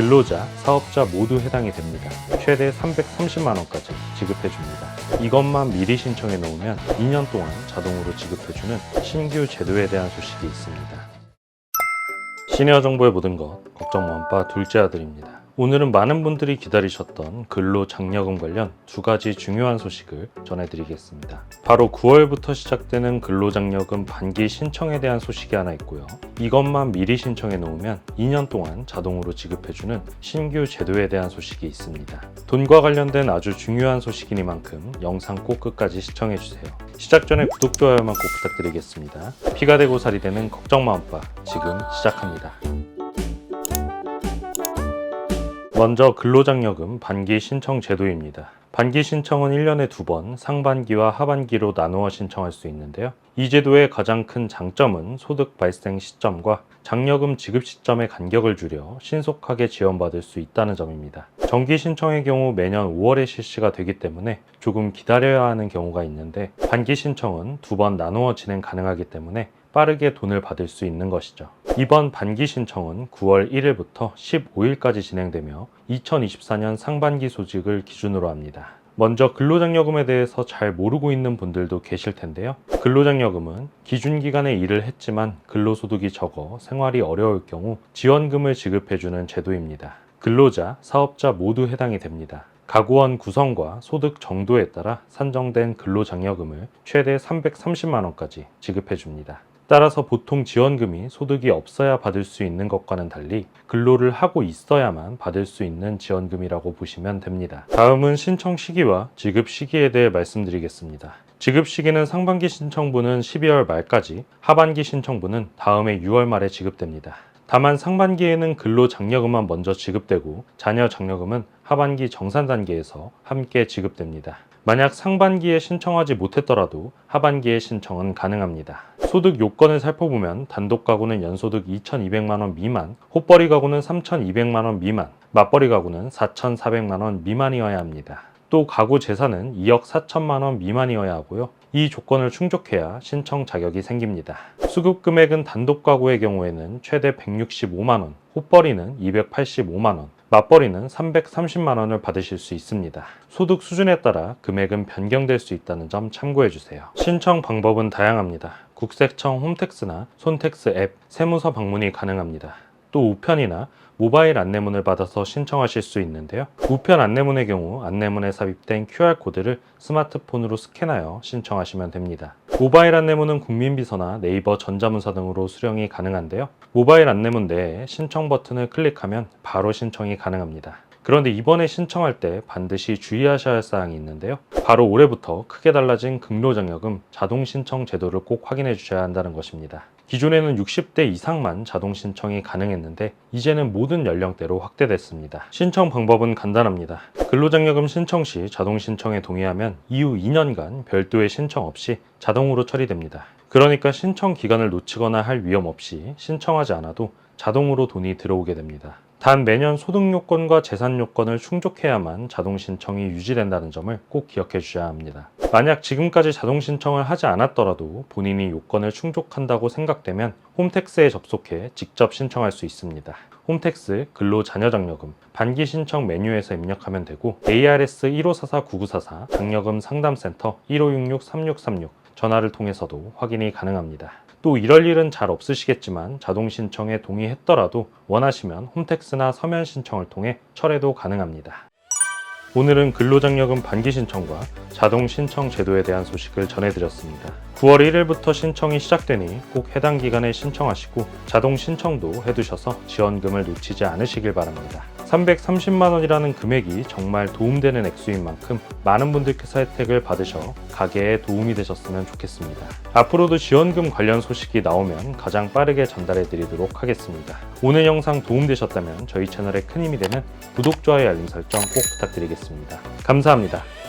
근로자, 사업자 모두 해당이 됩니다. 최대 330만 원까지 지급해 줍니다. 이것만 미리 신청해 놓으면 2년 동안 자동으로 지급해 주는 신규 제도에 대한 소식이 있습니다. 시니어 정보의 모든 것 걱정 원바 둘째 아들입니다. 오늘은 많은 분들이 기다리셨던 근로 장려금 관련 두 가지 중요한 소식을 전해드리겠습니다. 바로 9월부터 시작되는 근로장려금 반기 신청에 대한 소식이 하나 있고요. 이것만 미리 신청해 놓으면 2년 동안 자동으로 지급해주는 신규 제도에 대한 소식이 있습니다. 돈과 관련된 아주 중요한 소식이니만큼 영상 꼭 끝까지 시청해주세요. 시작 전에 구독, 좋아요만 꼭 부탁드리겠습니다. 피가 되고 살이 되는 걱정 마음바 지금 시작합니다. 먼저 근로장려금 반기 신청 제도입니다. 반기 신청은 1년에 두 번 상반기와 하반기로 나누어 신청할 수 있는데요. 이 제도의 가장 큰 장점은 소득 발생 시점과 장려금 지급 시점의 간격을 줄여 신속하게 지원받을 수 있다는 점입니다. 정기 신청의 경우 매년 5월에 실시가 되기 때문에 조금 기다려야 하는 경우가 있는데 반기 신청은 두 번 나누어 진행 가능하기 때문에 빠르게 돈을 받을 수 있는 것이죠. 이번 반기 신청은 9월 1일부터 15일까지 진행되며 2024년 상반기 소식을 기준으로 합니다. 먼저 근로장려금에 대해서 잘 모르고 있는 분들도 계실 텐데요. 근로장려금은 기준 기간에 일을 했지만 근로소득이 적어 생활이 어려울 경우 지원금을 지급해주는 제도입니다. 근로자, 사업자 모두 해당이 됩니다. 가구원 구성과 소득 정도에 따라 산정된 근로장려금을 최대 330만 원까지 지급해 줍니다. 따라서 보통 지원금이 소득이 없어야 받을 수 있는 것과는 달리 근로를 하고 있어야만 받을 수 있는 지원금이라고 보시면 됩니다. 다음은 신청 시기와 지급 시기에 대해 말씀드리겠습니다. 지급 시기는 상반기 신청분은 12월 말까지, 하반기 신청분은 다음해 6월 말에 지급됩니다. 다만 상반기에는 근로 장려금만 먼저 지급되고 자녀 장려금은 하반기 정산 단계에서 함께 지급됩니다. 만약 상반기에 신청하지 못했더라도 하반기에 신청은 가능합니다. 소득 요건을 살펴보면 단독 가구는 연소득 2,200만 원 미만, 호벌이 가구는 3,200만 원 미만, 맞벌이 가구는 4,400만 원 미만이어야 합니다. 또 가구 재산은 2억 4천만 원 미만이어야 하고요. 이 조건을 충족해야 신청 자격이 생깁니다. 수급 금액은 단독 가구의 경우에는 최대 165만 원, 호벌이는 285만 원, 맞벌이는 330만 원을 받으실 수 있습니다. 소득 수준에 따라 금액은 변경될 수 있다는 점 참고해 주세요. 신청 방법은 다양합니다. 국세청 홈택스나 손택스 앱, 세무서 방문이 가능합니다. 또 우편이나 모바일 안내문을 받아서 신청하실 수 있는데요. 우편 안내문의 경우 안내문에 삽입된 QR코드를 스마트폰으로 스캔하여 신청하시면 됩니다. 모바일 안내문은 국민비서나 네이버 전자문서 등으로 수령이 가능한데요. 모바일 안내문 내에 신청 버튼을 클릭하면 바로 신청이 가능합니다. 그런데 이번에 신청할 때 반드시 주의하셔야 할 사항이 있는데요. 바로 올해부터 크게 달라진 근로장려금 자동 신청 제도를 꼭 확인해 주셔야 한다는 것입니다. 기존에는 60대 이상만 자동 신청이 가능했는데 이제는 모든 연령대로 확대됐습니다. 신청 방법은 간단합니다. 근로장려금 신청 시 자동 신청에 동의하면 이후 2년간 별도의 신청 없이 자동으로 처리됩니다. 그러니까 신청 기간을 놓치거나 할 위험 없이 신청하지 않아도 자동으로 돈이 들어오게 됩니다. 단 매년 소득 요건과 재산 요건을 충족해야만 자동 신청이 유지된다는 점을 꼭 기억해 주셔야 합니다. 만약 지금까지 자동 신청을 하지 않았더라도 본인이 요건을 충족한다고 생각되면 홈택스에 접속해 직접 신청할 수 있습니다. 홈택스 근로자녀장려금 반기 신청 메뉴에서 입력하면 되고 ARS 1544-9944 장려금 상담센터 1566-3636 전화를 통해서도 확인이 가능합니다. 또 이럴 일은 잘 없으시겠지만 자동 신청에 동의했더라도 원하시면 홈택스나 서면 신청을 통해 철회도 가능합니다. 오늘은 근로장려금 반기 신청과 자동 신청 제도에 대한 소식을 전해드렸습니다. 9월 1일부터 신청이 시작되니 꼭 해당 기간에 신청하시고 자동 신청도 해두셔서 지원금을 놓치지 않으시길 바랍니다. 330만 원이라는 금액이 정말 도움되는 액수인 만큼 많은 분들께서 혜택을 받으셔 가게에 도움이 되셨으면 좋겠습니다. 앞으로도 지원금 관련 소식이 나오면 가장 빠르게 전달해 드리도록 하겠습니다. 오늘 영상 도움되셨다면 저희 채널에 큰 힘이 되는 구독, 좋아요, 알림 설정 꼭 부탁드리겠습니다. 감사합니다.